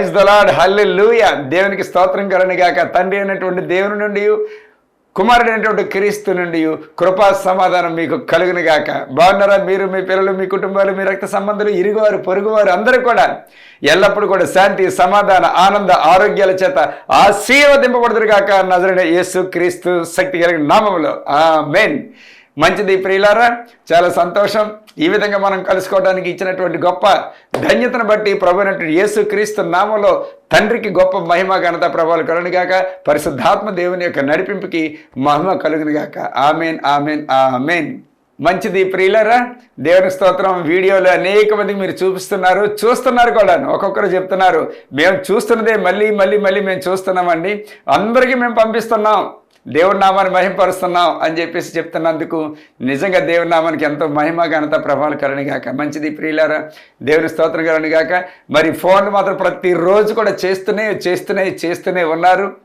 Praise the Lord హల్లె దేవునికి స్తోత్రం కలని గాక. తండ్రి అయినటువంటి దేవుని నుండి కుమారుడైనటువంటి క్రీస్తు నుండి కృపా సమాధానం మీకు కలుగును గాక. బాగున్నారా? మీరు మీ పిల్లలు మీ కుటుంబాలు మీ రక్త సంబంధులు ఇరుగువారు పొరుగువారు అందరూ కూడా ఎల్లప్పుడూ కూడా శాంతి సమాధాన ఆనంద ఆరోగ్యాల చేత ఆశీర్వదింపబడుతురు గాక. నజరుడ యేసు క్రీస్తు శక్తి కలిగిన నామంలో ఆ మెయిన్ మంచిది ప్రియులారా చాలా సంతోషం. ఈ విధంగా మనం కలుసుకోవడానికి ఇచ్చినటువంటి గొప్ప ధన్యతను బట్టి ప్రభునటువంటి యేసు క్రీస్తు నామంలో తండ్రికి గొప్ప మహిమ ఘనత ప్రభావాలు కలుగునిగాక పరిశుద్ధాత్మ దేవుని యొక్క నడిపింపుకి మహిమ కలుగునిగాక ఆమెన్ ఆమెన్ ఆమెన్. మంచిది ప్రియులరా దేవుని స్తోత్రం వీడియోలు అనేక మందికి మీరు చూపిస్తున్నారు. చూస్తున్నారు కూడా ఒక్కొక్కరు చెప్తున్నారు మేము చూస్తున్నదే మళ్ళీ మళ్ళీ మళ్ళీ మేము చూస్తున్నామండి. అందరికీ మేము పంపిస్తున్నాం. దేవుడి నామాన్ని మహిమపరుస్తున్నాం అని చెప్పేసి చెప్తున్నందుకు నిజంగా దేవుడి నామానికి ఎంతో మహిమ ఘనత ప్రభావం కలనిగాక మంచిది ప్రియులారా దేవుని స్తోత్రం కలనిగాక మరి ఫోన్లు మాత్రం ప్రతిరోజు కూడా చేస్తూనే చేస్తూనే చేస్తూనే ఉన్నారు.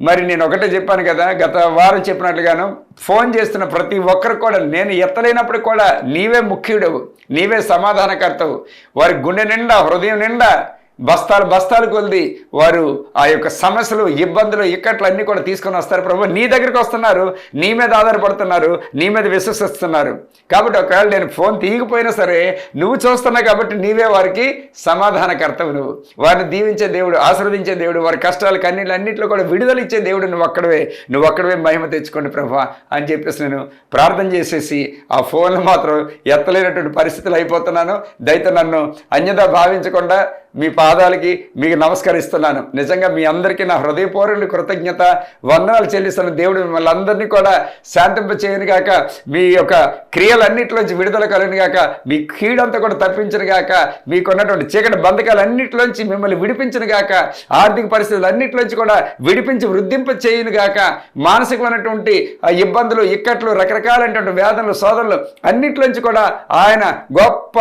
మరి నేను ఒకటే చెప్పాను కదా గత వారం చెప్పినట్లుగాను ఫోన్ చేస్తున్న ప్రతి ఒక్కరు కూడా నేను ఎత్తలేనప్పుడు కూడా నీవే ముఖ్యుడవు నీవే సమాధానకర్తవు. వారి గుండె నిండా హృదయం నిండా బస్తాలు బస్తాలు కొలిది వారు ఆ యొక్క సమస్యలు ఇబ్బందులు ఇక్కట్లు అన్నీ కూడా తీసుకొని వస్తారు. ప్రభు నీ దగ్గరికి వస్తున్నారు నీ మీద ఆధారపడుతున్నారు నీ మీద విశ్వసిస్తున్నారు. కాబట్టి ఒకవేళ నేను ఫోన్ తీయకపోయినా సరే నువ్వు చూస్తున్నావు కాబట్టి నీవే వారికి సమాధానకర్తవు నువ్వు. వారిని దీవించే దేవుడు ఆశీర్వదించే దేవుడు వారి కష్టాలు కన్నీళ్ళు అన్నింటిలో కూడా విడుదల ఇచ్చే దేవుడు నువ్వు అక్కడవే. నువ్వు అక్కడవే మహిమ తెచ్చుకోండి ప్రభా అని చెప్పేసి నేను ప్రార్థన చేసేసి ఆ ఫోన్లు మాత్రం ఎత్తలేనటువంటి పరిస్థితులు అయిపోతున్నాను. దయతో నన్ను అన్యదా భావించకుండా మీ పాదాలకి మీకు నమస్కరిస్తున్నాను. నిజంగా మీ అందరికీ నా హృదయపూర్వక కృతజ్ఞత వందనాలు చెల్లిస్తున్న దేవుడు మిమ్మల్ని అందరినీ కూడా శాంతింపచేయను గాక మీ యొక్క క్రియలన్నింటిలోంచి విడుదల కలను గాక మీ కీడంతా కూడా తప్పించను గాక మీకున్నటువంటి చీకటి బంధకాలన్నింటిలోంచి మిమ్మల్ని విడిపించను గాక ఆర్థిక పరిస్థితులు అన్నింటిలోంచి కూడా విడిపించి వృద్ధింప చేయను గాక మానసికమైనటువంటి ఆ ఇబ్బందులు ఇక్కట్లు రకరకాలైనటువంటి వేదనలు సోదనలు అన్నింటిలోంచి కూడా ఆయన గొప్ప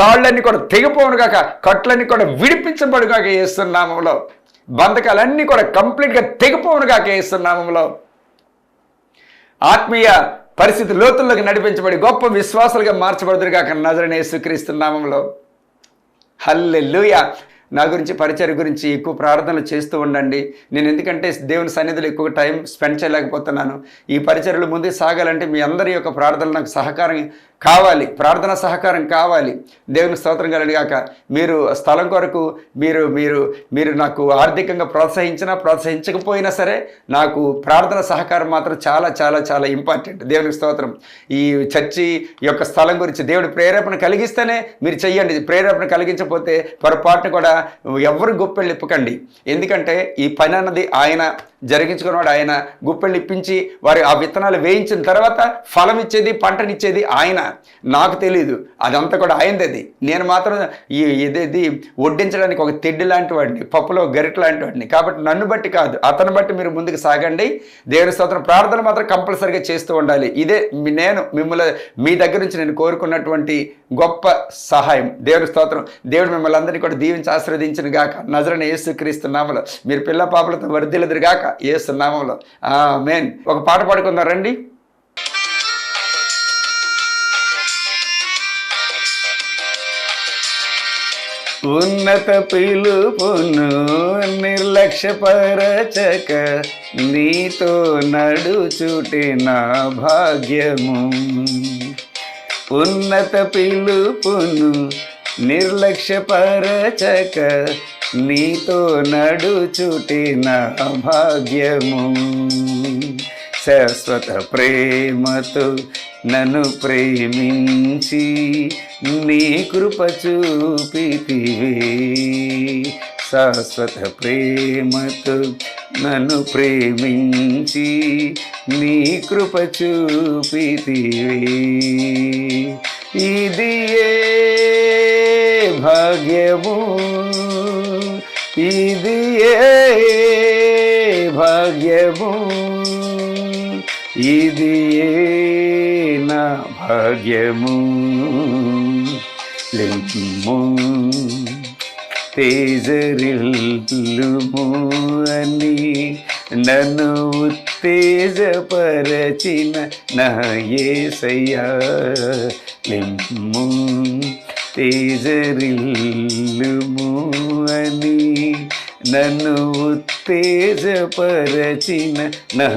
తాళ్ళన్నీ కూడా తెగిపోను గాక కట్లన్నీ కూడా విడిపించబడుగాక వేస్తున్నామంలో బంధకాలన్నీ కూడా కంప్లీట్గా తెగిపోవునుగాక వేస్తున్నామంలో ఆత్మీయ పరిస్థితి లోతుల్లోకి నడిపించబడి గొప్ప విశ్వాసాలుగా మార్చబడుదురుగాక నజరని యేసుక్రీస్తు నామంలో. హల్లెలూయ! నా గురించి పరిచయం గురించి ఎక్కువ ప్రార్థనలు చేస్తూ ఉండండి. నేను ఎందుకంటే దేవుని సన్నిధిలో ఎక్కువ టైం స్పెండ్ చేయలేకపోతున్నాను. ఈ పరిచర్లు ముందుకు సాగాలంటే మీ అందరి యొక్క ప్రార్థనలు నాకు సహకారం కావాలి ప్రార్థన సహకారం కావాలి. దేవుని స్తోత్రం కలిగాక మీరు స్థలం కొరకు మీరు మీరు మీరు నాకు ఆర్థికంగా ప్రోత్సహించినా ప్రోత్సహించకపోయినా సరే నాకు ప్రార్థన సహకారం మాత్రం చాలా చాలా చాలా ఇంపార్టెంట్ దేవుని స్తోత్రం. ఈ చర్చి యొక్క స్థలం గురించి దేవుడు ప్రేరేపణ కలిగిస్తేనే మీరు చెయ్యండి. ప్రేరేపణ కలిగించకపోతే పొరపాటున కూడా ఎవరు గొప్పెళ్ళు ఇప్పకండి. ఎందుకంటే ఈ పని అన్నది ఆయన జరిగించుకున్నాడు ఆయన గుప్పెళ్ళు ఇప్పించి వారి ఆ విత్తనాలు వేయించిన తర్వాత ఫలం ఇచ్చేది పంటనిచ్చేది ఆయన. నాకు తెలియదు అదంతా కూడా ఆయనది నేను మాత్రం ఈ ఇదేది వడ్డించడానికి ఒక తెడ్డి లాంటి వాడిని పప్పులో గరిట లాంటి వాడిని. కాబట్టి నన్ను బట్టి కాదు అతను బట్టి మీరు ముందుకు సాగండి. దేవుని స్తోత్రం ప్రార్థన మాత్రం కంపల్సరిగా చేస్తూ ఉండాలి. ఇదే మీ- నేను మిమ్మల్ని మీ దగ్గర నుంచి నేను కోరుకున్నటువంటి గొప్ప సహాయం. దేవుని స్తోత్రం. దేవుడు మిమ్మల్ని అందరినీ కూడా దీవించి ఆశీర్వదించిన గాక. నజరని యేసుక్రీస్తు నామలో మీరు పిల్ల పాపలతో వర్ధిల్లదురు గాక యేసు ఒక పాట పాడుకుందాం రండి. ఉన్నత పిలుపును నిర్లక్ష్యపరచక నీతో నడుచుటే నా భాగ్యము. ఉన్నత పిలుపును నిర్లక్ష్యపరచక నీతో నడుచుటిన నా భాగ్యము. శాశ్వత ప్రేమతో నన్ను ప్రేమించి నీ కృప చూపితివి శాశ్వత ప్రేమతో నన్ను ప్రేమించి నీ కృప చూపితివే ఇది ఏ భాగ్యము. ఇది ఏ భాగ్యము? ఇది నా భాగ్యము? లెమ్ము తేజరిల్లుము అని నన్ను ఉత్తేజపరచిన నా యేసయ్యా లెమ్ము తేజరిల్లుము అని నన్ను ఉత్తేజపరచిన నా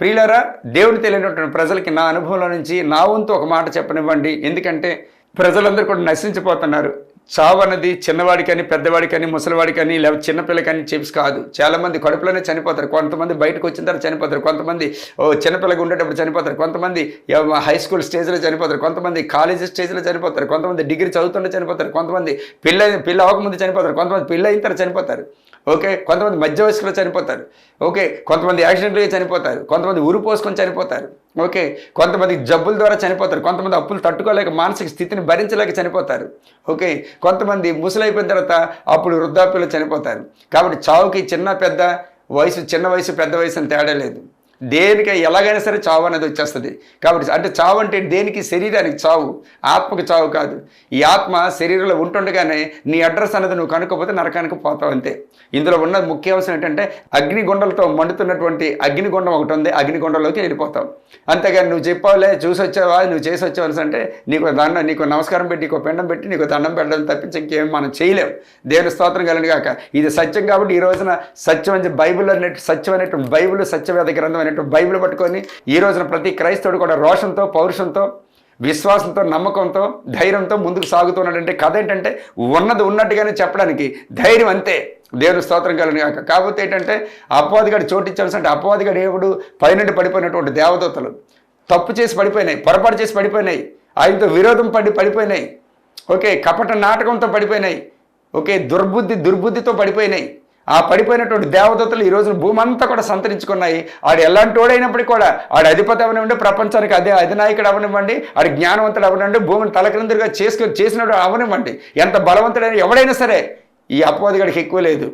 ప్రియులరా దేవుడు తెలియనటువంటి ప్రజలకి నా అనుభవంలో నుంచి నా వంతు ఒక మాట చెప్పనివ్వండి. ఎందుకంటే ప్రజలందరూ కూడా నశించిపోతున్నారు. చావు అన్నది చిన్నవాడికని పెద్దవాడికని ముసలివాడికని లేకపోతే చిన్నపిల్లకని చెప్పి కాదు. చాలామంది కడుపులోనే చనిపోతారు. కొంతమంది బయటకు వచ్చిన తర్వాత చనిపోతారు. కొంతమంది ఓ చిన్నపిల్లగా ఉండేటప్పుడు చనిపోతారు. కొంతమంది హై స్కూల్ స్టేజ్లో చనిపోతారు. కొంతమంది కాలేజీ స్టేజ్లో చనిపోతారు. కొంతమంది డిగ్రీ చదువుతుంటే చనిపోతారు. కొంతమంది పిల్ల పిల్ల అవ్వకముందు చనిపోతారు. కొంతమంది పిల్ల అయిన తర్వాత చనిపోతారు. ఓకే? కొంతమంది మధ్య వయస్కులు చనిపోతారు. ఓకే? కొంతమంది యాక్సిడెంట్గా చనిపోతారు. కొంతమంది ఊరు పోసుకొని చనిపోతారు. ఓకే? కొంతమంది జబ్బుల ద్వారా చనిపోతారు. కొంతమంది అప్పులు తట్టుకోలేక మానసిక స్థితిని భరించలేక చనిపోతారు. ఓకే? కొంతమంది ముసలైపోయిన తర్వాత అప్పుడు వృద్ధాప్యులు చనిపోతారు. కాబట్టి చావుకి చిన్న పెద్ద వయసు చిన్న వయసు పెద్ద వయసు అని తేడా లేదు. దేనికి ఎలాగైనా సరే చావు అనేది వచ్చేస్తుంది. కాబట్టి అంటే చావు అంటే దేనికి? శరీరానికి చావు. ఆత్మకు చావు కాదు. ఈ ఆత్మ శరీరంలో ఉంటుండగానే నీ అడ్రస్ అనేది నువ్వు కనుక్కోపోతే నరకానికి పోతావు అంతే. ఇందులో ఉన్న ముఖ్య అంశం ఏంటంటే అగ్నిగుండలతో మండుతున్నటువంటి అగ్నిగుండం ఒకటి ఉంది. అగ్నిగుండంలోకి వెళ్ళిపోతావు. అంతేగాని నువ్వు చెప్పావులే చూసి వచ్చావా నువ్వు చేసి వచ్చావు అంటే నీకు దండం నీకు నమస్కారం పెట్టి నీకు పిండం పెట్టి నీకు దండం పెట్టడం తప్పించి ఇంకేం మనం చేయలేం. దేవుని స్తోత్రం కలిగిన కాక ఇది సత్యం కాబట్టి ఈ రోజున సత్యం అని బైబిల్ అన్నట్టు సత్యం అనేటువంటి బైబిల్ సత్యవేద గ్రంథం అనేటువంటి బైబిల్ పట్టుకొని ఈ రోజున ప్రతి క్రైస్తవుడు కూడా రోషంతో పౌరుషంతో విశ్వాసంతో నమ్మకంతో ధైర్యంతో ముందుకు సాగుతున్నాడంటే కథ ఏంటంటే ఉన్నది ఉన్నట్టుగానే చెప్పడానికి ధైర్యం అంతే. దేవుని స్తోత్రం కలిగిన కాకపోతే ఏంటంటే అపవాదిగాడు చోటించాల్సి అంటే అపవాదిగాడు ఏవుడు పైనుండి పడిపోయినటువంటి దేవదూతలు. తప్పు చేసి పడిపోయినాయి పొరపాటు చేసి పడిపోయినాయి ఆయనతో విరోధం పడి పడిపోయినాయి. ఓకే కపట నాటకంతో పడిపోయినాయి. ఓకే దుర్బుద్ధి దుర్బుద్ధితో పడిపోయినాయి. ఆ పడిపోయినటువంటి దేవదత్తలు ఈ రోజున భూమి అంతా కూడా సంతరించుకున్నాయి. ఆడు ఎలాంటి వాడైనప్పటికీ కూడా ఆడు అధిపతి అవనివ్వండి ప్రపంచానికి అదే అధినాయకుడు అవనివ్వండి ఆడు జ్ఞానవంతుడు అవనివ్వండి భూమిని తలక్రిందులుగా చేసుకొని చేసినప్పుడు అవనివ్వండి. ఎంత బలవంతుడైన ఎవడైనా సరే ఈ అపవాదిగడికి ఎక్కువ లేదు.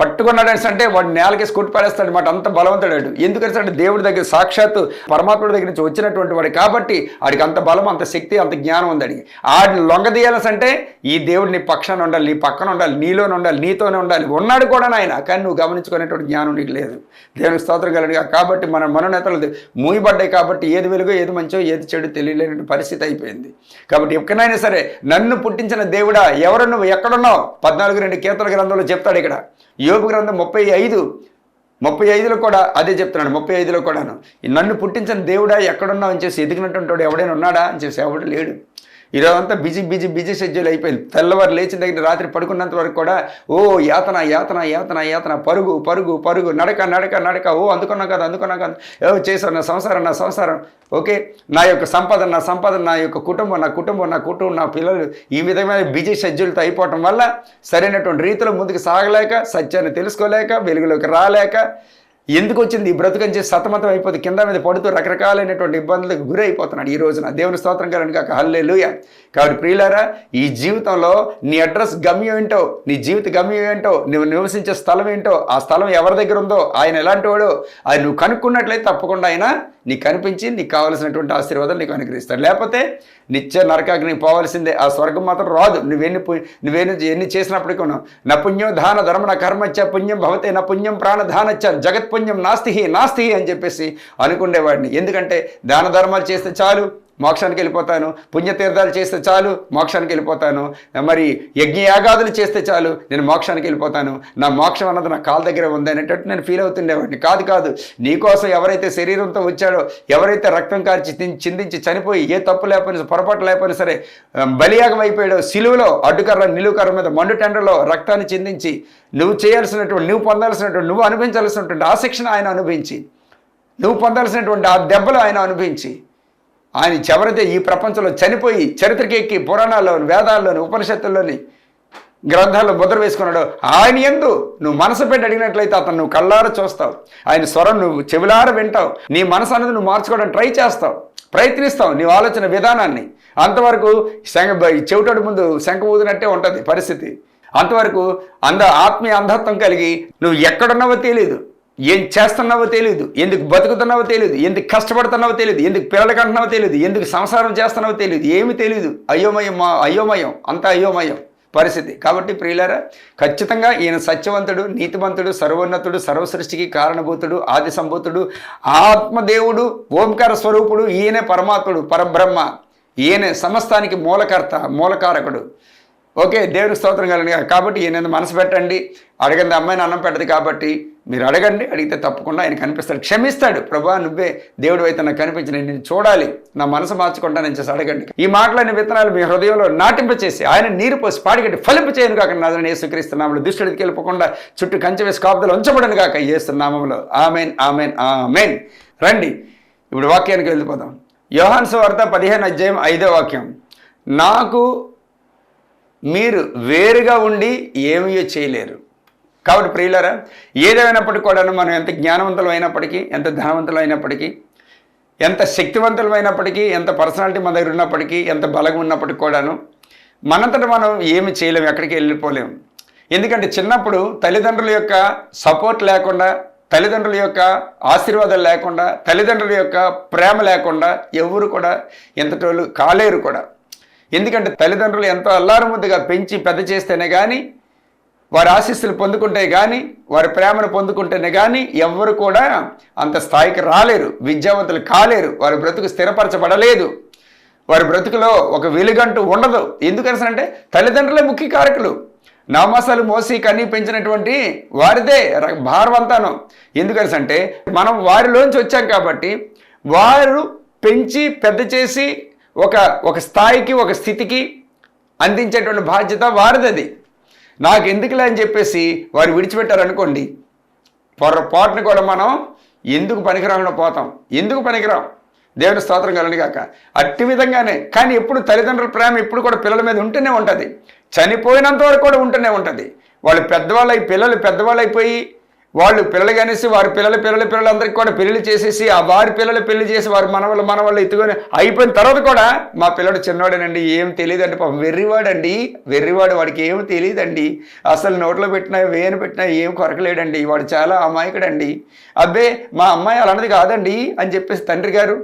పట్టుకున్నాడు అంటే వాడు నేలకేసి కొట్టి పడేస్తాడు అనమాట అంత బలవంతుడాడు ఎందుకంటే అంటే దేవుడి దగ్గర సాక్షాత్తు పరమాత్ముడి దగ్గర నుంచి వచ్చినటువంటి వాడు కాబట్టి ఆడికి అంత బలం అంత శక్తి అంత జ్ఞానం ఉంది అడిగి ఆడిని లొంగదీయాలంటే ఈ దేవుడు నీ పక్షాన ఉండాలి నీ పక్కన ఉండాలి నీలోనే ఉండాలి నీతోనే ఉండాలి. ఉన్నాడు కూడా ఆయన కానీ నువ్వు గమనించుకునేటువంటి జ్ఞానం నీకు లేదు. దేవునికి స్తోత్రం కలిగిన కాబట్టి మన మనోనేతలు మూయబడ్డాయి కాబట్టి ఏది వెలుగో ఏది మంచో ఏది చెడు తెలియలేని పరిస్థితి అయిపోయింది. కాబట్టి ఎక్కడైనా సరే నన్ను పుట్టించిన దేవుడా ఎవరు నువ్వు ఎక్కడున్నావు? పద్నాలుగు రెండు కీర్తన గ్రంథంలో చెప్తాడు ఇక్కడ. యోగు గ్రంథం ముప్పై ఐదు ముప్పై ఐదులో కూడా అదే చెప్తున్నాడు ముప్పై ఐదులో కూడాను. నన్ను పుట్టించిన దేవుడా ఎక్కడున్నావు అని చేసి ఎదిగినటువంటి వాడు ఎవడైనా ఉన్నాడా అని చేసి ఎవడు లేడు. ఈరోజంతా బిజీ బిజీ బిజీ షెడ్యూల్ అయిపోయింది. తెల్లవారు లేచిన దగ్గర రాత్రి పడుకున్నంత వరకు కూడా ఓ యాతన యాతన యాతన యాతన పరుగు పరుగు పరుగు నడక నడక నడక ఓ అందుకున్నా కదా అందుకున్నా కదా ఓ చేసావు నా సంసారం నా సంసారం. ఓకే? నా యొక్క సంపద నా సంపద నా యొక్క కుటుంబం నా కుటుంబం నా కుటుంబం నా పిల్లలు ఈ విధమైన బిజీ షెడ్యూల్తో అయిపోవటం వల్ల సరైనటువంటి రీతిలో ముందుకు సాగలేక సత్యాన్ని తెలుసుకోలేక వెలుగులోకి రాలేక ఎందుకు వచ్చింది ఈ బ్రతుకని చేసి సతమతం అయిపోతే కింద మీద పడుతూ రకరకాలైనటువంటి ఇబ్బందులకు గురి అయిపోతున్నాడు ఈ రోజున. దేవుని స్తోత్రం కలని కాక హల్లేలుయ. కాబట్టి ప్రియులారా ఈ జీవితంలో నీ అడ్రస్ గమ్యం ఏంటో నీ జీవిత గమ్యం ఏంటో నువ్వు నివసించే స్థలం ఏంటో ఆ స్థలం ఎవరి దగ్గర ఉందో ఆయన ఎలాంటి వాడో అది నువ్వు కనుక్కున్నట్లయితే తప్పకుండా ఆయన నీకు కనిపించి నీకు కావలసినటువంటి ఆశీర్వాదాలు నీకు అనుగ్రహిస్తాడు లేకపోతే నిత్య నరకాగ్ని పోవాల్సిందే. ఆ స్వర్గం మాత్రం రాదు. నువ్వెన్ని పు- నువ్వెన్ని ఎన్ని చేసినప్పటికీ ఉన్నావు. నా పుణ్యం దాన ధర్మ నా కర్మచ్చ పుణ్యం భవతే నా పుణ్యం ప్రాణధానచ్చ జగత్పుణ్యం నాస్తిహి నాస్తి అని చెప్పేసి అనుకునేవాడిని. ఎందుకంటే దాన ధర్మాలు చేస్తే చాలు. మోక్షానికి వెళ్ళిపోతాను. పుణ్యతీర్థాలు చేస్తే చాలు మోక్షానికి వెళ్ళిపోతాను. మరి యజ్ఞయాగాదులు చేస్తే చాలు నేను మోక్షానికి వెళ్ళిపోతాను. నా మోక్షం అన్నది నా కాళ్ళ దగ్గర ఉంది అనేటట్టు నేను ఫీల్ అవుతుండేవాడిని. కాదు కాదు. నీకోసం ఎవరైతే శరీరంతో వచ్చాడో ఎవరైతే రక్తం కార్చి చిందించి చనిపోయి ఏ తప్పు లేకపోయినా పొరపాటు లేకపోయినా సరే బలియాగం అయిపోయాడో సిలువలో అడ్డుకర్ర నిలువుకర్ర మీద మండు టెండర్లో రక్తాన్ని చిందించి నువ్వు చేయాల్సినటువంటి నువ్వు పొందాల్సినటువంటి నువ్వు అనుభవించాల్సినటువంటి ఆ శిక్షణ ఆయన అనుభవించి నువ్వు పొందాల్సినటువంటి ఆ దెబ్బలు ఆయన అనుభవించి ఆయన చివరితే ఈ ప్రపంచంలో చనిపోయి చరిత్రకి ఎక్కి పురాణాల్లోని వేదాల్లోని ఉపనిషత్తుల్లోని గ్రంథాల్లో ముద్ర వేసుకున్నాడు. ఆయన ఎందు నువ్వు మనసు పెట్టి అడిగినట్లయితే అతను నువ్వు కళ్ళార చూస్తావు. ఆయన స్వరం నువ్వు చెవిలార వింటావు. నీ మనసు అనేది నువ్వు మార్చుకోవడానికి ట్రై చేస్తావు. ప్రయత్నిస్తావు నీ ఆలోచన విధానాన్ని. అంతవరకు శంఖ చెవిటోడి ముందు శంఖ ఊదినట్టే ఉంటుంది పరిస్థితి. అంతవరకు అంద ఆత్మీయ అంధత్వం కలిగి నువ్వు ఎక్కడున్నావో తెలియదు ఏం చేస్తున్నావో తెలియదు ఎందుకు బతుకుతున్నావో తెలియదు ఎందుకు కష్టపడుతున్నావో తెలియదు ఎందుకు పిల్లలు కంటున్నావో తెలియదు ఎందుకు సంసారం చేస్తున్నావో తెలియదు ఏమి తెలియదు అయోమయం మా అయోమయం అంత అయోమయం పరిస్థితి. కాబట్టి ప్రియులారా ఖచ్చితంగా ఈయన సత్యవంతుడు నీతివంతుడు సర్వోన్నతుడు సర్వసృష్టికి కారణభూతుడు ఆది సంభూతుడు ఆత్మదేవుడు ఓంకార స్వరూపుడు ఈయనే పరమాత్ముడు పరబ్రహ్మ. ఈయనే సమస్తానికి మూలకర్త మూలకారకుడు. ఓకే దేవుని స్తోత్రం కలిగిన. కాబట్టి ఈయన మనసు పెట్టండి. అడిగింది అమ్మాయిని అన్నం పెట్టదు కాబట్టి మీరు అడగండి అడిగితే తప్పకుండా ఆయన కనిపిస్తాడు. క్షమిస్తాడు. ప్రభా నువ్వే దేవుడు అయితే నాకు కనిపించిన నేను చూడాలి. నా మనసు మార్చుకుంటా నేను చేసి అడగండి. ఈ మాటలైన విత్తనాలు మీ హృదయంలో నాటింపచేసి ఆయన నీరు పోసి పాడిగట్టి ఫలింపు చేయను కాక నాదని ఏసుక్రీస్తున్నాములు దుష్టుడికి వెళ్ళిపోకుండా చుట్టూ కంచె వేసి కాపుదలు ఉంచబడను కాక ఏస్తున్నామంలో ఆమెన్ ఆమెన్ ఆమెన్. రండి. ఇప్పుడు వాక్యానికి వెళ్ళిపోదాం. యోహాన్స్ వార్త పదిహేను అధ్యాయం ఐదో వాక్యం. నాకు మీరు వేరుగా ఉండి ఏమీ చేయలేరు. కాబట్టి ప్రియులరా ఏదేమైనప్పటికీ కూడాను మనం ఎంత జ్ఞానవంతులు అయినప్పటికీ ఎంత ధనవంతులు అయినప్పటికీ ఎంత శక్తివంతులు అయినప్పటికీ ఎంత పర్సనాలిటీ మన దగ్గర ఉన్నప్పటికీ ఎంత బలం ఉన్నప్పటికీ కూడాను మనంతట మనం ఏమి చేయలేము ఎక్కడికి వెళ్ళిపోలేము. ఎందుకంటే చిన్నప్పుడు తల్లిదండ్రుల యొక్క సపోర్ట్ లేకుండా తల్లిదండ్రుల యొక్క ఆశీర్వాదాలు లేకుండా తల్లిదండ్రుల యొక్క ప్రేమ లేకుండా ఎవరు కూడా ఎంతటోళ్ళు కాలేరు కూడా. ఎందుకంటే తల్లిదండ్రులు ఎంతో అల్లారముద్దుగా పెంచి పెద్ద చేస్తేనే కానీ వారి ఆశీస్సులు పొందుకుంటే కానీ వారి ప్రేమను పొందుకుంటేనే కానీ ఎవ్వరు కూడా అంత స్థాయికి రాలేరు విద్యావంతులు కాలేరు వారి బ్రతుకు స్థిరపరచబడలేదు. వారి బ్రతుకులో ఒక వెలుగంటూ ఉండదు. ఎందుకని అంటే తల్లిదండ్రులే ముఖ్య కారకులు. నామాసాలు మోసి కన్నీ పెంచినటువంటి వారిదే భారవంతానం ఎందుకని అంటే మనం వారిలోంచి వచ్చాం కాబట్టి వారు పెంచి పెద్ద చేసి ఒక ఒక స్థాయికి ఒక స్థితికి అందించేటువంటి బాధ్యత వారిది నాకు ఎందుకులే అని చెప్పేసి వారు విడిచిపెట్టారనుకోండి. పొరపాటును కూడా మనం ఎందుకు పనికిరాకుండా పోతాం? ఎందుకు పనికిరాం? దేవుని స్తోత్రం కలని కాక అట్టి విధంగానే కానీ ఎప్పుడు తల్లిదండ్రుల ప్రేమ ఇప్పుడు కూడా పిల్లల మీద ఉంటూనే ఉంటుంది. చనిపోయినంత వరకు కూడా ఉంటూనే ఉంటుంది. వాళ్ళు పెద్దవాళ్ళు పిల్లలు పెద్దవాళ్ళు అయిపోయి వాళ్ళు పిల్లలు కనేసి వారి పిల్లల పిల్లల పిల్లలందరికీ కూడా పెళ్ళి చేసేసి ఆ వారి పిల్లలు పెళ్ళి చేసి వారి మనవలు మనవాళ్ళు ఎత్తుకొని అయిపోయిన తర్వాత కూడా మా పిల్లడు చిన్నవాడేనండి ఏం తెలియదండి పాపం వెర్రివాడండి వెర్రివాడు వాడికి ఏం తెలియదండి. అసలు నోట్లో పెట్టినా వేయన పెట్టినా ఏం కొరకలేడండి వాడు చాలా అమాయకుడండి. అబ్బే మా అమ్మాయి అలాంటిది కాదండి అని చెప్పేసి తండ్రి గారు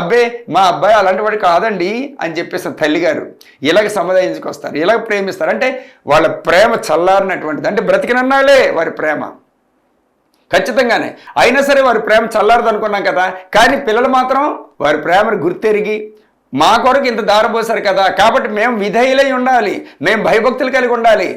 అబ్బే మా అబ్బాయి అలాంటి వాడు కాదండి అని చెప్పేసి తల్లి గారు ఇలాగ సముదాయించుకొస్తారు ఇలాగ ప్రేమిస్తారు. అంటే వాళ్ళ ప్రేమ చల్లారినటువంటిది అంటే బ్రతికినన్నాళ్ళే వారి ప్రేమ. ఖచ్చితంగానే. అయినా సరే వారి ప్రేమ చల్లారదు అనుకున్నాం కదా కానీ పిల్లలు మాత్రం వారి ప్రేమను గుర్తెరిగి మా కొరకు ఇంత దారబోసారు కదా కాబట్టి మేము విధేయులై ఉండాలి మేము భయభక్తులు కలిగి ఉండాలి.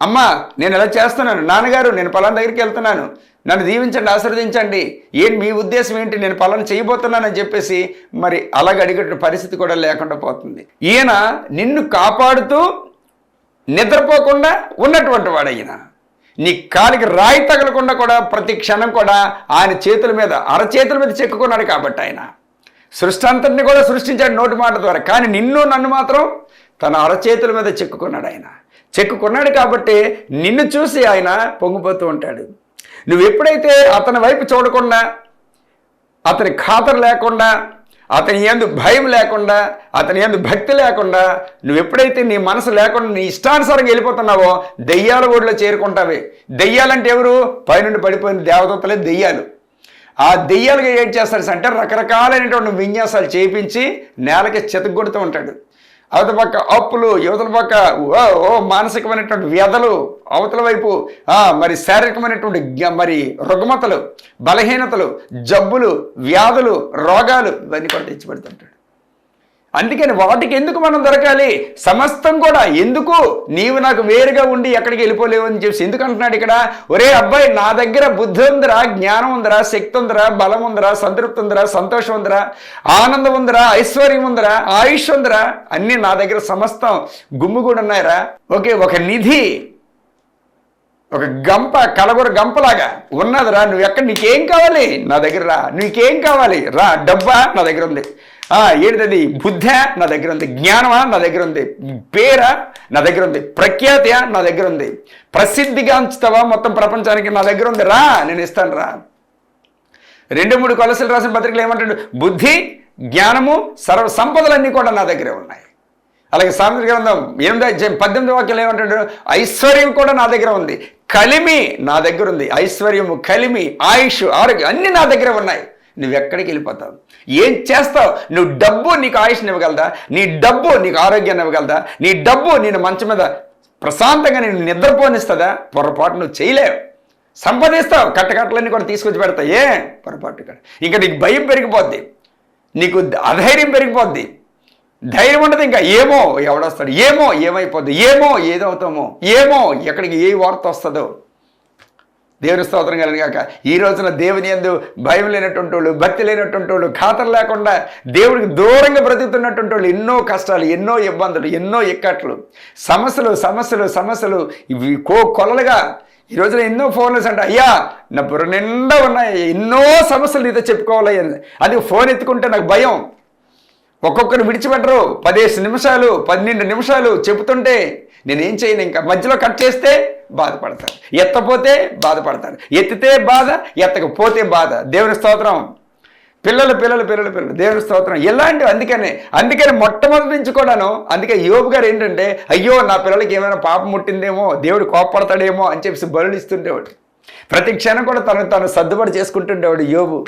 అమ్మ నేను ఎలా చేస్తున్నాను. నాన్నగారు నేను పలానా దగ్గరికి వెళ్తున్నాను. నన్ను దీవించండి ఆశీర్వదించండి. ఏంటి మీ ఉద్దేశం ఏంటి? నేను పలానా చేయబోతున్నానని చెప్పేసి మరి అలాగ అడిగే పరిస్థితి కూడా లేకుండా పోతుంది. ఈయన నిన్ను కాపాడుతూ నిద్రపోకుండా ఉన్నటువంటి వాడు ఈయన నీ కాలికి రాయి తగలకుండా కూడా ప్రతి క్షణం కూడా ఆయన చేతుల మీద అరచేతుల మీద చెక్కుకున్నాడు కాబట్టి ఆయన. సృష్టి అంతటిని కూడా సృష్టించాడు నోటి మాట ద్వారా. కానీ నిన్ను నన్ను మాత్రం తన అరచేతుల మీద చెక్కుకున్నాడు ఆయన. చెక్కుకున్నాడు కాబట్టి నిన్ను చూసి ఆయన పొంగిపోతూ ఉంటాడు. నువ్వు ఎప్పుడైతే అతని వైపు చూడకుండా అతని ఖాతరు లేకుండా అతని ఎందు భయం లేకుండా అతని ఎందు భక్తి లేకుండా నువ్వు ఎప్పుడైతే నీ మనసు లేకుండా నీ ఇష్టానుసారంగా వెళ్ళిపోతున్నావో దెయ్యాల ఊడిలో చేరుకుంటావే. దెయ్యాలంటే ఎవరు? పైనుండి పడిపోయిన దేవదత్తలే దెయ్యాలు. ఆ దెయ్యాలుగా ఏం చేస్తారు అంటే రకరకాలైనటువంటి విన్యాసాలు చేయించి నేలకి చెతగొడుతూ ఉంటాడు. అవతల పక్క అప్పులు యువతల పక్క ఓ మానసికమైనటువంటి వ్యధలు అవతల వైపు మరి శారీరకమైనటువంటి మరి రుగ్మతలు బలహీనతలు జబ్బులు వ్యాధులు రోగాలు ఇవన్నీ కూడా తెచ్చిపెడుతుంటాడు. అందుకని వాటికి ఎందుకు మనం దొరకాలి? సమస్తం కూడా ఎందుకు నీవు నాకు వేరుగా ఉండి ఎక్కడికి వెళ్ళిపోలేవు అని చెప్పి ఎందుకు అంటున్నాడు ఇక్కడ? ఒరే అబ్బాయి నా దగ్గర బుద్ధి ఉందిరా జ్ఞానం ఉందిరా శక్తి ఉందిరా బలం ఉందిరా సంతృప్తి ఉందిరా సంతోషం ఉందిరా ఆనందం ఉందిరా ఐశ్వర్యం ఉందిరా ఆయుష్ ఉందిరా అన్నీ నా దగ్గర సమస్తం గుమ్ము కూడా ఓకే ఒక నిధి ఒక గంప కలగూర గంపలాగా ఉన్నదిరా. నువ్వు ఎక్కడ నీకేం కావాలి? నా దగ్గర రా. నీకేం కావాలి? రా డబ్బా నా దగ్గర ఉంది. ఏంటది? బుద్ధ నా దగ్గర ఉంది. జ్ఞానమా నా దగ్గర ఉంది. పేర నా దగ్గర ఉంది. ప్రఖ్యాత నా దగ్గర ఉంది. ప్రసిద్ధిగా ప్రసిద్ధిగాంచుతావా మొత్తం ప్రపంచానికి నా దగ్గర ఉంది. రా నేను ఇస్తాను రా. రెండు మూడు కొలసలు రాసిన పత్రికలు ఏమంటాడు? బుద్ధి జ్ఞానము సర్వ సంపదలన్నీ కూడా నా దగ్గరే ఉన్నాయి. అలాగే సామెత గ్రంథం ఎనిమిది పద్దెనిమిది వాక్యం ఏమంటాడు? ఐశ్వర్యం కూడా నా దగ్గర ఉంది. కలిమి నా దగ్గర ఉంది. ఐశ్వర్యము కలిమి ఆయుష్ ఆరోగ్యం అన్నీ నా దగ్గర ఉన్నాయి. నువ్వు ఎక్కడికి వెళ్ళిపోతావు? ఏం చేస్తావు? నువ్వు డబ్బు నీకు ఆయుష్ని ఇవ్వగలదా? నీ డబ్బు నీకు ఆరోగ్యాన్ని ఇవ్వగలదా? నీ డబ్బు నేను మంచం మీద ప్రశాంతంగా నేను నిద్రపోనిస్తుందా? పొరపాటు నువ్వు చేయలేవు. సంపాదిస్తావు. కట్టకట్టలన్నీ కూడా తీసుకొచ్చి పెడతావు ఏ? పొరపాటు ఇక్కడ. ఇంకా నీకు భయం పెరిగిపోద్ది. నీకు అధైర్యం పెరిగిపోద్ది. ధైర్యం ఉండదు ఇంకా. ఏమో ఎవడొస్తాడు? ఏమో ఏమైపోద్ది? ఏమో ఏదవుతామో? ఏమో ఎక్కడికి ఏ వార్త వస్తుందో? దేవుని స్తోత్రం కలిగిన కాక ఈ రోజున దేవుని ఎందు భయం లేనటువంటి వాళ్ళు భక్తి లేనటువంటి వాళ్ళు ఖాతరు లేకుండా దేవుడికి దూరంగా బ్రతుకుతున్నటువంటి వాళ్ళు ఎన్నో కష్టాలు ఎన్నో ఇబ్బందులు ఎన్నో ఇక్కట్లు సమస్యలు సమస్యలు సమస్యలు ఇవి కో కొలలుగా ఈ రోజున ఎన్నో ఫోన్లు అంటే అయ్యా నా బుర్ర నిండా ఉన్నాయి. ఎన్నో సమస్యలు నీతో చెప్పుకోవాలి అది ఫోన్ ఎత్తుకుంటే నాకు భయం. ఒక్కొక్కరు విడిచిపెట్టరు. పదిహేను నిమిషాలు పన్నెండు నిమిషాలు చెబుతుంటే నేనేం చేయను ఇంకా? మధ్యలో కట్ చేస్తే బాధపడతారు. ఎత్తపోతే బాధపడతారు. ఎత్తితే బాధ ఎత్తకపోతే బాధ. దేవుని స్తోత్రం. పిల్లలు పిల్లలు పిల్లలు పిల్లలు. దేవుని స్తోత్రం. ఎలాంటివి అందుకనే అందుకని మొట్టమొదటి నుంచి కూడాను అందుకే యోబు గారు ఏంటంటే అయ్యో నా పిల్లలకి ఏమైనా పాపం ముట్టిందేమో దేవుడు కోప్పడతాడేమో అని చెప్పేసి బరులు ఇస్తుండేవాడు. ప్రతి క్షణం కూడా తను తను సర్దుబాటు చేసుకుంటుండేవాడు యోబు.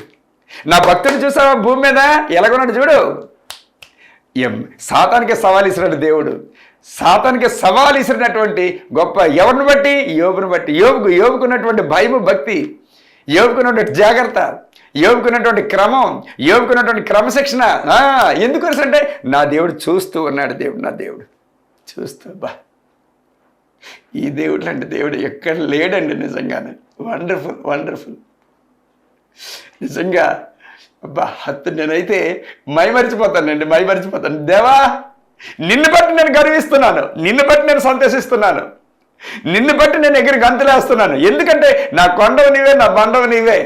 నా భక్తుడు చూసావా భూమి మీద? ఎలాగొన్నాడు చూడు. ఎం సాతానికి సవాల్ ఇస్తున్నాడు దేవుడు. సాతానికి సవాల్ ఇసిరినటువంటి గొప్ప ఎవరిని బట్టి? యోగుని బట్టి. యోగుకు యోగుకున్నటువంటి భయము భక్తి. యోగుకున్నటువంటి జాగ్రత్త. యోగుకున్నటువంటి క్రమం. యోగుకున్నటువంటి క్రమశిక్షణ. ఎందుకు అంటే నా దేవుడు చూస్తూ ఉన్నాడు దేవుడు నా దేవుడు. చూస్తూ బా. ఈ దేవుడు లాంటి దేవుడు ఎక్కడ లేడండి నిజంగానే. వండర్ఫుల్ వండర్ఫుల్ నిజంగా అబ్బా హత్తు నేనైతే మైమరిచిపోతానండి మైమరిచిపోతాను. దేవా! నిన్ను బట్టి నేను గర్విస్తున్నాను. నిన్ను బట్టి నేను సంతోషిస్తున్నాను. నిన్ను బట్టి నేను ఎగిరి గంతులేస్తున్నాను. ఎందుకంటే నా కొండవు నీవే నా బండవు నీవే.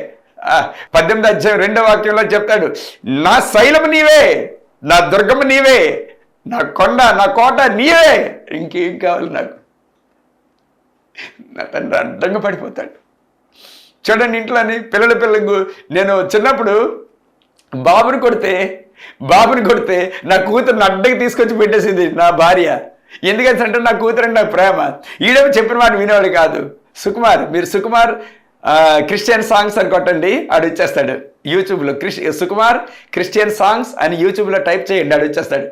పద్దెనిమిది అధ్యాయం రెండో వాక్యంలో చెప్తాడు నా శైలము నీవే నా దుర్గము నీవే నా కొండ నా కోట నీవే. ఇంకేం కావాలి నాకు? నా తండ్రి అడ్డంగా పడిపోతాడు. చూడండి ఇంట్లోని పిల్లల పిల్లలకు నేను చిన్నప్పుడు బాబుని కొడితే బాబుని కొడితే నా కూతురుని అడ్డకి తీసుకొచ్చి పెట్టేసింది నా భార్య. ఎందుకంటే అంటే నా కూతురు నా ప్రేమ. ఈడేమో చెప్పిన మాట వినేవాడు కాదు. సుకుమార్ మీరు సుకుమార్ క్రిస్టియన్ సాంగ్స్ అని కొట్టండి ఆడు ఇచ్చేస్తాడు యూట్యూబ్లో క్రిస్ సుకుమార్ క్రిస్టియన్ సాంగ్స్ అని యూట్యూబ్లో టైప్ చేయండి ఆడు ఇచ్చేస్తాడు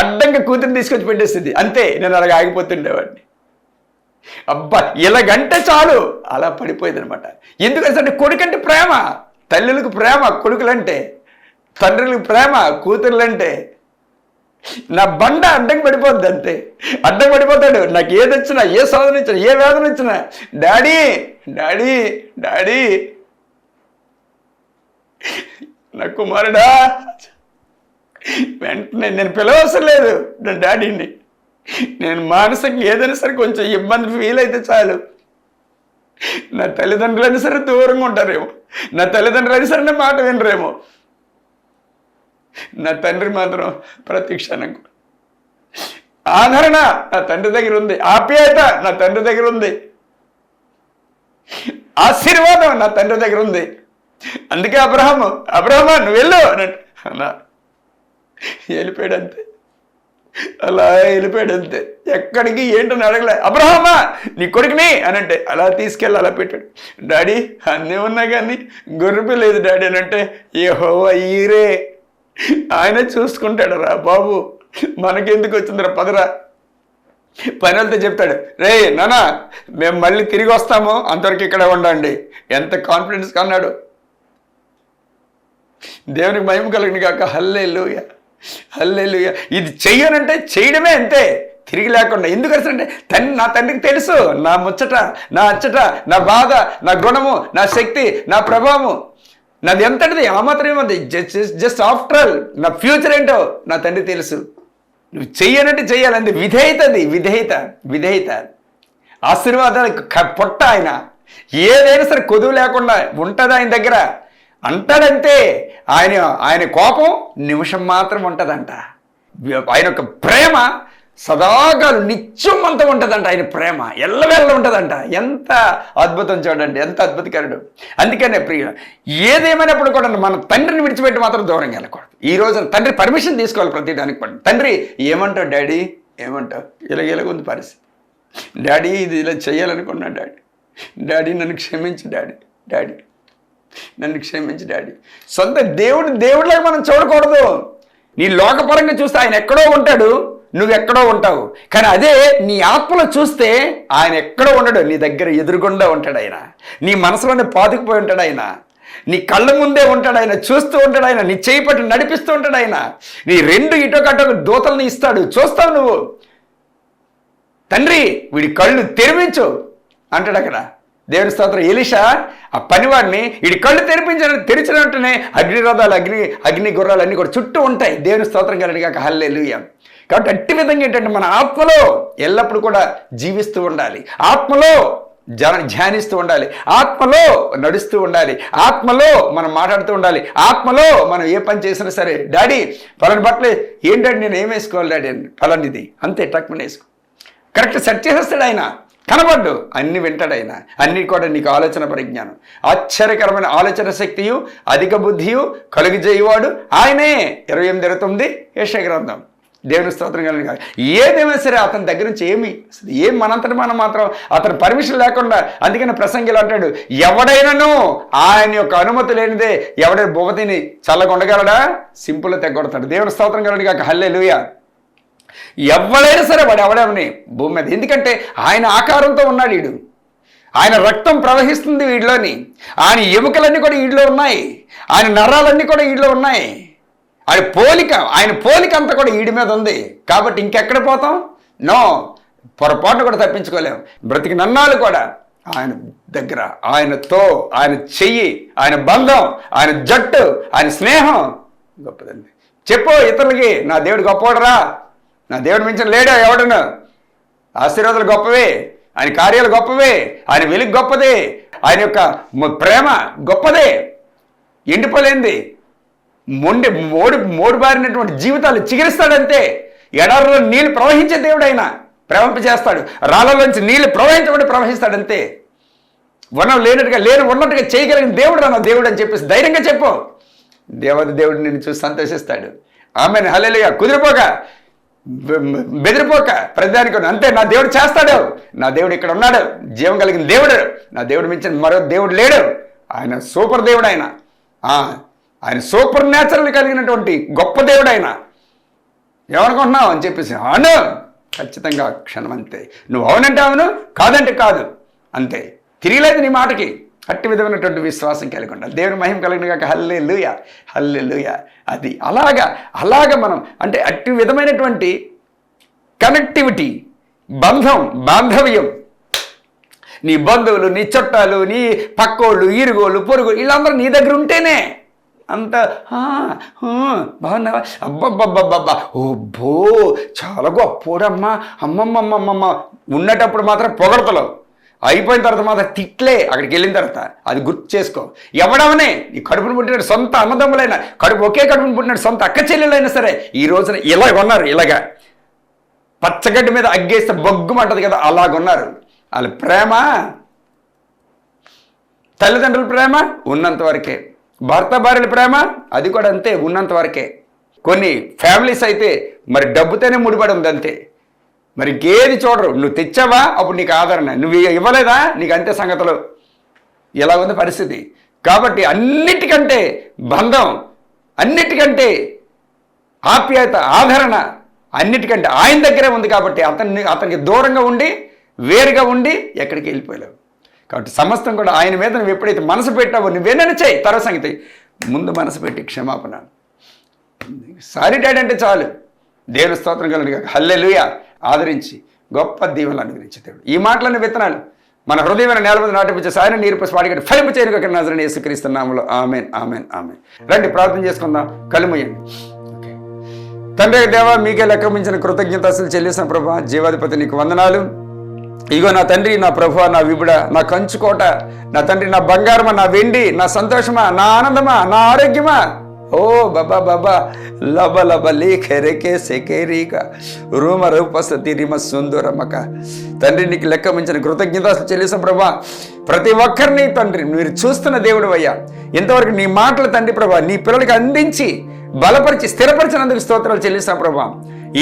అడ్డంగా కూతురుని తీసుకొచ్చి పెట్టేసింది. అంతే నేను అలాగ ఆగిపోతుండేవాడిని. అబ్బా ఇలాగంటే చాలు. అలా పడిపోయింది అనమాట ఎందుకంటే కొడుకంటే ప్రేమ. తల్లులకు ప్రేమ కొడుకులంటే. తండ్రులకు ప్రేమ కూతుర్లంటే నా బండ అడ్డం పడిపోద్ది అంతే. అడ్డం పడిపోతాడు. నాకు ఏది వచ్చినా ఏ సాధన ఇచ్చినా ఏ వేదన ఇచ్చినా డాడీ డాడీ డాడీ నా కుమారుడా వెంటనే నేను పిలవసరం లేదు నా డాడీని. నేను మానసికంగా ఏదైనా సరే కొంచెం ఇబ్బంది ఫీల్ అయితే చాలు. నా తల్లిదండ్రులైనా సరే దూరంగా ఉంటారేమో. నా తల్లిదండ్రులైనా సరే నా మాట వినరేమో. నా తండ్రి మాత్రం ప్రతి క్షణం ఆదరణ నా తండ్రి దగ్గర ఉంది. ఆప్యాయత నా తండ్రి దగ్గర ఉంది. ఆశీర్వాదం నా తండ్రి దగ్గర ఉంది. అందుకే అబ్రహము అబ్రహమా నువ్వు వెళ్ళు అన్నా వెళ్ళిపోయాడు అంతే అలా వెళ్ళిపోయాడు అంతే ఎక్కడికి ఏంటని అడగలే. అబ్రహమా నీ కొడుకుని అని అంటే అలా తీసుకెళ్ళి అలా పెట్టాడు. డాడీ అన్నీ ఉన్నా కానీ గొర్రెపి లేదు డాడీ అని అంటే ఏ హో అయ్యరే ఆయన చూసుకుంటాడు రా బాబు. మనకెందుకు వచ్చిందిరా పదరా. పని చెప్తాడు రే నానా మేము మళ్ళీ తిరిగి వస్తాము అంతవరకు ఇక్కడే ఉండండి. ఎంత కాన్ఫిడెన్స్ కన్నాడు దేవునికి మహిమ కలిగిన కాక హల్లేలుయ హల్లేలుయ. ఇది చెయ్యనంటే చేయడమే అంతే తిరిగి లేకుండా. ఎందుకు అంటే తండ్రి నా తండ్రికి తెలుసు నా ముచ్చట నా అచ్చట నా బాధ నా గుణము నా శక్తి నా ప్రభావము. నాది ఎంతటిది? ఆ మాత్రం జస్ట్ జస్ట్ ఆఫ్టర్ ఆల్ నా ఫ్యూచర్ ఏంటో నా తండ్రి తెలుసు. నువ్వు చెయ్యనట్టు చెయ్యాలంది విధేయతది విధేయత విధేయత ఆశీర్వాదాలకు పొట్ట ఆయన. ఏదైనా సరే కొదువు లేకుండా ఉంటుంది ఆయన దగ్గర. అంటాడంతే ఆయన ఆయన కోపం నిమిషం మాత్రం ఉంటుందంట. ఆయన యొక్క ప్రేమ సదాకాలు నిత్యం అంత ఉంటుందంట ఆయన ప్రేమ. ఎల్లవేళ్ళ ఉంటుందంట. ఎంత అద్భుతం చూడండి ఎంత అద్భుతకరుడు. అందుకనే ప్రియ ఏదేమైనప్పుడు కూడా మన తండ్రిని విడిచిపెట్టి మాత్రం దూరంగా వెళ్ళకూడదు. ఈ రోజున తండ్రి పర్మిషన్ తీసుకోవాలి ప్రతి దానికి కూడా. తండ్రి ఏమంటావు డాడీ? ఏమంటావు? ఇలా ఇలాగుంది పరిస్థితి. డాడీ ఇది ఇలా చేయాలనుకున్నా డాడీ. డాడీ నన్ను క్షమించి డాడీ. డాడీ నన్ను క్షమించి డాడీ. సొంత దేవుడు దేవుడిలాగా మనం చూడకూడదు. నీ లోకపరంగా చూస్తే ఆయన ఎక్కడో ఉంటాడు. నువ్వెక్కడో ఉంటావు. కానీ అదే నీ ఆత్మలో చూస్తే ఆయన ఎక్కడో ఉండడు. నీ దగ్గర ఎదురుగుండా ఉంటాడు ఆయన. నీ మనసులోనే పాతుకుపోయి ఉంటాడు ఆయన. నీ కళ్ళ ముందే ఉంటాడు ఆయన. చూస్తూ ఉంటాడు ఆయన. నీ చేయి పట్టి నడిపిస్తూ ఉంటాడు ఆయన. నీ రెండు ఇటోకటో దూతలను ఇస్తాడు. చూస్తావు నువ్వు. తండ్రి వీడి కళ్ళు తెరిపించు అంటాడు అక్కడ. దేవుని స్తోత్రం. ఎలిషా ఆ పనివాడిని వీడి కళ్ళు తెరిపించిన తెరిచిన వెంటనే అగ్నిరథాలు అగ్ని అగ్ని గుర్రాలు అన్నీ కూడా చుట్టూ ఉంటాయి. దేవుని స్తోత్రం కలిగాక హల్లెలుయ. కాబట్టి అట్టి విధంగా ఏంటంటే మన ఆత్మలో ఎల్లప్పుడూ కూడా జీవిస్తూ ఉండాలి. ఆత్మలో జన ధ్యానిస్తూ ఉండాలి. ఆత్మలో నడుస్తూ ఉండాలి. ఆత్మలో మనం మాట్లాడుతూ ఉండాలి. ఆత్మలో మనం ఏ పని చేసినా సరే డాడీ పలాని బట్టలు ఏంటంటే నేను ఏం వేసుకోవాలి డాడీ? అని. పలానిది. అంతే టక్మని వేసుకో. కరెక్ట్ సెట్ చేసేస్తాడు ఆయన. కనబడ్డు. అన్ని వింటాడు ఆయన. అన్ని కూడా నీకు ఆలోచన పరిజ్ఞానం. ఆశ్చర్యకరమైన ఆలోచన శక్తియు అధిక బుద్ధియు కలుగజేయువాడు ఆయనే. ఇరవై ఎనిమిది ఇరవై తొమ్మిది యశ గ్రంథం. దేవుని స్తోత్రం కలిగిన కాదు ఏదేమైనా సరే అతని దగ్గర నుంచి ఏమి ఏం మనంతటి మనం మాత్రం అతని పర్మిషన్ లేకుండా అందుకని ప్రసంగిలు అంటాడు ఎవడైనాను ఆయన యొక్క అనుమతి లేనిదే ఎవడైనా భువతిని చల్లగా ఉండగలడా సింపుల్ తెగొడతాడు. దేవుని స్తోత్రం కలిగిన కాక హల్లే ఎవడైనా సరే వాడు ఎవడేమని భూమి మీద. ఎందుకంటే ఆయన ఆకారంతో ఉన్నాడు వీడు. ఆయన రక్తం ప్రవహిస్తుంది వీడిలోని. ఆయన ఎముకలన్నీ కూడా వీడిలో ఉన్నాయి. ఆయన నరాలన్నీ కూడా వీడిలో ఉన్నాయి. ఆయన పోలిక ఆయన పోలిక అంతా కూడా వీడి మీద ఉంది. కాబట్టి ఇంకెక్కడ పోతాం? నో పొరపాటు కూడా తప్పించుకోలేము బ్రతికి నన్నాళ్ళు కూడా ఆయన దగ్గర ఆయనతో ఆయన చెయ్యి ఆయన బంధం ఆయన జట్టు ఆయన స్నేహం గొప్పదండి. చెప్పు ఇతరులకి నా దేవుడు గొప్పవాడరా. నా దేవుడు మించిన లేడా ఎవడను? ఆశీర్వాదాలు గొప్పవే ఆయన కార్యాలు గొప్పవే ఆయన వెలుగు గొప్పదే ఆయన యొక్క ప్రేమ గొప్పదే. ఎండిపోలేంది. మొండి మోడి మోడిబారినటువంటి జీవితాలు చిగిరిస్తాడంతే. ఎడారిలో నీళ్ళు ప్రవహించే దేవుడు ఆయన చేస్తాడు. రాళ్ళలోంచి నీళ్ళు ప్రవహించబడి ప్రవహిస్తాడంతే. వనం లేనట్టుగా లేని ఉన్నట్టుగా చేయగలిగిన దేవుడు నా దేవుడు అని చెప్పేసి ధైర్యంగా చెప్పు. దేవత దేవుడు నిన్ను చూసి సంతోషిస్తాడు. ఆమె హలేలుగా కుదిరిపోక. బెదిరిపోక. ప్రతిదానికి అంతే. నా దేవుడు చేస్తాడు. నా దేవుడు ఇక్కడ ఉన్నాడు. జీవం కలిగిన దేవుడు. నా దేవుడు మించిన మరో దేవుడు లేడు. ఆయన సూపర్ దేవుడు ఆయన. ఆ, ఆయన సూపర్ న్యాచురల్ కలిగినటువంటి గొప్ప దేవుడు ఆయన ఏమనుకుంటున్నావు? అని చెప్పేసి అవును ఖచ్చితంగా క్షణం అంతే. నువ్వు అవునంటే అవును కాదంటే కాదు అంతే. తిరిగిలేదు నీ మాటకి. అట్టి విధమైనటువంటి విశ్వాసం కలిగి ఉండాలి. దేవుని మహిమ కలిగిన కాక హల్లే లూయ హల్లే లూయ అది అలాగా అలాగ మనం అంటే అట్టి విధమైనటువంటి కనెక్టివిటీ బంధం బాంధవ్యం. నీ బంధువులు నీ చుట్టాలు నీ పక్కోళ్ళు ఈరుగోళ్ళు పొరుగు వీళ్ళందరూ నీ దగ్గర ఉంటేనే అంత బాగున్నావా? అబ్బబ్బబ్బబ్బబ్బా. ఓ చాలా గొప్పోడమ్మా. అమ్మమ్మమ్మమ్మమ్మ. ఉన్నటప్పుడు మాత్రం పొగడతలు. అయిపోయిన తర్వాత మాత్రం తిట్లే. అక్కడికి వెళ్ళిన తర్వాత అది గుర్తు చేసుకో. ఎవడవనే? నీ కడుపును పుట్టినాడు సొంత అన్నదమ్ములైనా కడుపు ఒకే కడుపును పుట్టినాడు సొంత అక్క చెల్లెలైనా సరే ఈ రోజున ఇలా ఉన్నారు ఇలాగా. పచ్చగడ్డి మీద అగ్గేస్తే బొగ్గుమంటది కదా అలాగున్నారు. వాళ్ళ ప్రేమ? తల్లిదండ్రుల ప్రేమ? ఉన్నంత వరకే. భర్త భార్యల ప్రేమ? అది కూడా అంతే ఉన్నంత వరకే. కొన్ని ఫ్యామిలీస్ అయితే మరి డబ్బుతోనే ముడిపడి ఉంది అంతే. మరి ఇంకేది చూడరు. నువ్వు తెచ్చావా? అప్పుడు నీకు ఆదరణ. నువ్వు ఇవ్వలేదా? నీకు అంతే సంగతులు. ఇలా ఉంది పరిస్థితి. కాబట్టి అన్నిటికంటే బంధం అన్నిటికంటే ఆప్యాయత ఆదరణ అన్నిటికంటే ఆయన దగ్గరే ఉంది కాబట్టి అతన్ని అతనికి దూరంగా ఉండి వేరుగా ఉండి ఎక్కడికి వెళ్ళిపోయావు కాబట్టి సమస్తం కూడా ఆయన మీద నువ్వు ఎప్పుడైతే మనసు పెట్టావో నువ్వేనని చేయి. తర్వాత సంగతి ముందు మనసు పెట్టి క్షమాపణ సారీ డాడీ అంటే చాలు. దేవుని స్తోత్రం కలిగి హల్లెలుయ. ఆదరించి గొప్ప దీవెనలు అనుగ్రహించే దేవుడు. ఈ మాటలన్నీ విత్తనాలు. మన హృదయమైన నేల మీద నాటిపించే సాయన నీరు పాడిగట్టి ఫలింపు చేయను ఒక నజరని యేసుక్రీస్తున్నాములో ఆమెన్ ఆమెన్ ఆమెన్. రండి ప్రార్థన చేసుకుందాం. కలుమయ్యండి తండ్రి దేవ మీకే లెక్క మించిన కృతజ్ఞత అసలు చెల్లిసిన ప్రభా. జీవాధిపతి నీకు వందనాలు. ఇగో నా తండ్రి నా ప్రభు నా విబుడ నా కంచుకోట నా తండ్రి నా బంగారమా నా వెండి నా సంతోషమా నా ఆనందమా నా ఆరోగ్యమా? ఓ బాబా బాబా లబ లబ లేఖ రెకే సెకేరీక రూమ రూపసతి రిమ సుందరమక తండ్రి నీకు లెక్క మించిన కృతజ్ఞత చెల్లిసాం ప్రభా. ప్రతి ఒక్కరిని తండ్రి మీరు చూస్తున్న దేవుడు అయ్యా. ఇంతవరకు నీ మాటలు తండ్రి ప్రభా నీ పిల్లలకి అందించి బలపరిచి స్థిరపరిచినందుకు స్తోత్రాలు చెల్లిస్తాం ప్రభా.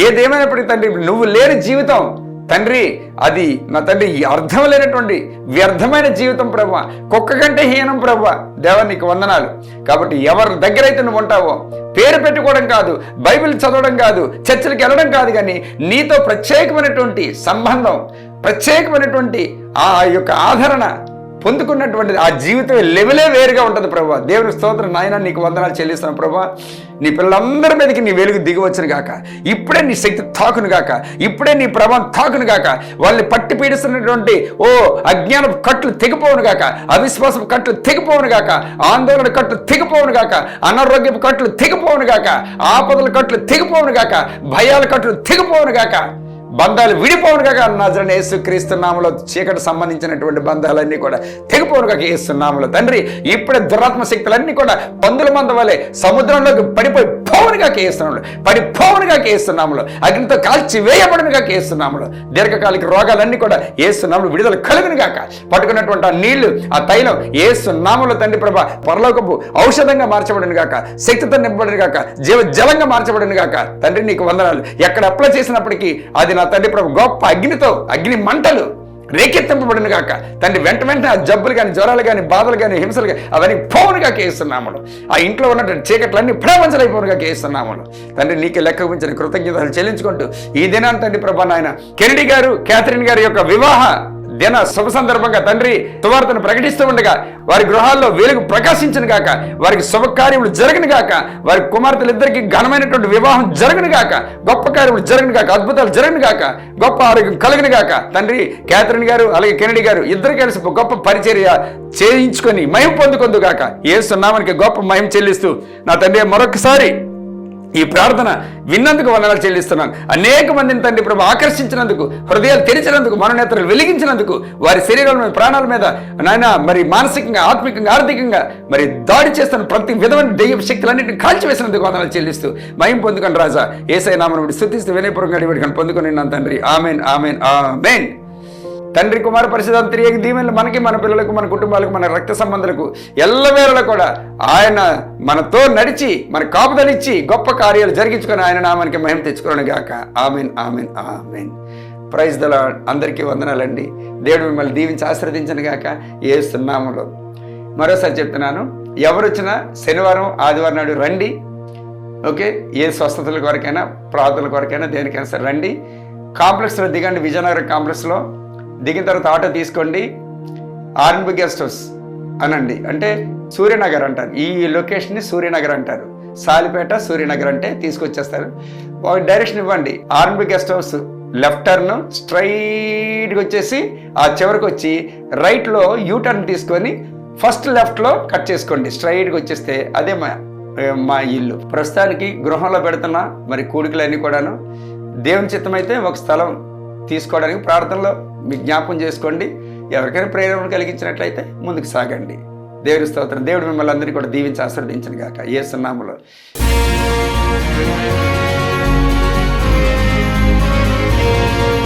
ఏదేమైనప్పటికీ తండ్రి నువ్వు లేని జీవితం తండ్రి అది నా తండ్రి అర్థం లేనటువంటి వ్యర్థమైన జీవితం ప్రభా. కుక్క కంటే హీనం ప్రభా. దేవ నీకు వందనాలు. కాబట్టి ఎవరి దగ్గర అయితే నువ్వు ఉంటావో పేరు పెట్టుకోవడం కాదు బైబిల్ చదవడం కాదు చర్చలకు వెళ్ళడం కాదు కానీ నీతో ప్రత్యేకమైనటువంటి సంబంధం ప్రత్యేకమైనటువంటి ఆ యొక్క ఆదరణ పొందుకున్నటువంటి ఆ జీవితం లెవెలే వేరుగా ఉంటుంది ప్రభావ దేవుని స్తోత్రం నాయన నీకు వందనాలు చెల్లిస్తాను ప్రభా. నీ పిల్లలందరి మీదకి నీ వెలుగు దిగివచ్చును గాక. ఇప్పుడే నీ శక్తి తాకును గాక. ఇప్పుడే నీ ప్రభావం తాకును గాక. వాళ్ళని పట్టి పీడిస్తున్నటువంటి ఓ అజ్ఞాన కట్లు తెగిపోవును గాక. అవిశ్వాసం కట్లు తెగిపోవును గాక. ఆందోళన కట్లు తెగిపోవును గాక. అనారోగ్యపు కట్లు తెగిపోవును గాక. ఆపదల కట్లు తెగిపోవును గాక. భయాల కట్లు తెగిపోవును గాక. బంధాలు విడిపోవును కాక నజరని యేసు క్రీస్తునామలో చీకటి సంబంధించినటువంటి బంధాలన్నీ కూడా తెగిపోవును కాక ఏస్తున్నాములో తండ్రి ఇప్పుడే దురాత్మ శక్తులన్నీ కూడా పందుల మంద వలె సముద్రంలోకి పడిపోయి పోవునుగా కేస్తున్నాములు పడిపోవునుగా కేస్తున్నాములు అగ్నితో కాల్చి వేయబడినగా కేస్తున్నాములు దీర్ఘకాలిక రోగాలన్నీ కూడా ఏస్తున్నాములు విడుదల కలుగును గాక పట్టుకున్నటువంటి ఆ నీళ్ళు ఆ తైలం ఏస్తున్నాములు తండ్రి ప్రభ పరలోకపు ఔషధంగా మార్చబడిన కాక శక్తితో నింపబడిన కాక జీవ జలంగా మార్చబడిన కాక తండ్రి నీకు వందనాలు. ఎక్కడ అప్లై చేసినప్పటికీ అది నా తండ్రి ప్రభు గొప్ప అగ్నితో అగ్ని మంటలు రేకెత్తింపబడిన కాక తండ్రి వెంట వెంటనే ఆ జబ్బులు కానీ జ్వరాలు కానీ బాధలు కానీ హింసలు కానీ అవన్నీ పౌనుగా కేస్తున్నాములు ఆ ఇంట్లో ఉన్నటువంటి చీకట్లన్నీ కాక కేస్తున్నాములు తండ్రి నీకు లెక్క ఉంచిన కృతజ్ఞతలు చెల్లించుకుంటూ ఈ దినాన్ని తండ్రి ప్రభా నాయన కెనడి గారు క్యాథరిన్ గారి యొక్క వివాహ దిన శుభ సందర్భంగా తండ్రి సువార్తను ప్రకటిస్తూ ఉండగా వారి గృహాల్లో వెలుగు ప్రకాశించిన గాక వారికి శుభకార్యములు జరగను గాక వారి కుమార్తెలిద్దరికి ఘనమైనటువంటి వివాహం జరగను గాక గొప్ప కార్యములు జరగను గాక అద్భుతాలు జరగను గాక గొప్ప ఆరోగ్యం కలగను గాక. తండ్రి క్యాథరిన్ గారు అలాగే కెనడి గారు ఇద్దరు కలిసి గొప్ప పరిచర్య చేయించుకొని మహిమ పొందుకొందుగాక. ఏ సున్నామానికి గొప్ప మహిమ చెల్లిస్తూ నా తండ్రి మరొకసారి ఈ ప్రార్థన విన్నందుకు వందనాలు చెల్లిస్తున్నాను. అనేక మందిని తండ్రి ప్రభు ఆకర్షించినందుకు హృదయాలు తెరిచినందుకు మనోనేతలు వెలిగించినందుకు వారి శరీరాల మీద ప్రాణాల మీద నాయన మరి మానసికంగా ఆత్మికంగా ఆర్థికంగా మరి దాడి చేస్తున్న ప్రతి విధమైన దెయ్య శక్తులన్నింటిని కాల్చివేసినందుకు వందనాలు చెల్లిస్తూ మయం పొందుకొని రాజా. ఏసై నామను స్థుతిస్తూ వినయపూర్వకంగా అడిగి పొందుకొని నా తండ్రి. Amen amen amen. తండ్రి కుమార పరిశుధన తిరిగి దీవెనలు మనకి మన పిల్లలకు మన కుటుంబాలకు మన రక్త సంబంధాలకు ఎల్లవేళలా కూడా ఆయన మనతో నడిచి మన కాపుదలిచ్చి గొప్ప కార్యాలు జరిగించుకొని ఆయన నామానికి మహిమ తెచ్చుకోవడం గాక. Amen amen amen. ప్రైజ్ దల అందరికీ వందనాలండి. దేవుడు మిమ్మల్ని దీవించి ఆశ్రదించను గాక. ఏ సున్నాములో మరోసారి చెప్తున్నాను. ఎవరు వచ్చినా శనివారం ఆదివారం నాడు రండి. ఓకే? ఏ స్వస్థతల కొరకైనా ప్రార్థనల కొరకైనా దేనికైనా సరే రండి. కాంప్లెక్స్లో దిగండి. విజయనగరం కాంప్లెక్స్లో. దిగిన తర్వాత ఆటో తీసుకోండి. ఆర్ఎన్బి గెస్ట్ హౌస్ అనండి. అంటే సూర్యనగర్ అంటారు. ఈ లొకేషన్ని సూర్యనగర్ అంటారు. సాలిపేట సూర్యనగర్ అంటే తీసుకొచ్చేస్తారు. ఒక డైరెక్షన్ ఇవ్వండి. R N B guest house left turn స్ట్రైట్గా వచ్చేసి ఆ చివరికి వచ్చి రైట్లో యూ టర్న్ తీసుకొని ఫస్ట్ లెఫ్ట్లో కట్ చేసుకోండి. స్ట్రైట్గా వచ్చేస్తే అదే మా మా ఇల్లు. ప్రస్తుతానికి గృహంలో పెడుతున్నా. మరి కూడికలన్నీ కూడాను. దేవుని చిత్తమైతే ఒక స్థలం తీసుకోవడానికి ప్రార్థనలో మీ జ్ఞాపకం చేసుకోండి. ఎవరికైనా ప్రేరణ కలిగించినట్లయితే ముందుకు సాగండి. దేవుని స్తోత్రం. దేవుడు మిమ్మల్ని అందరినీ కూడా దీవించి ఆశీర్వదించను గాక. ఏ సున్నాములో Thank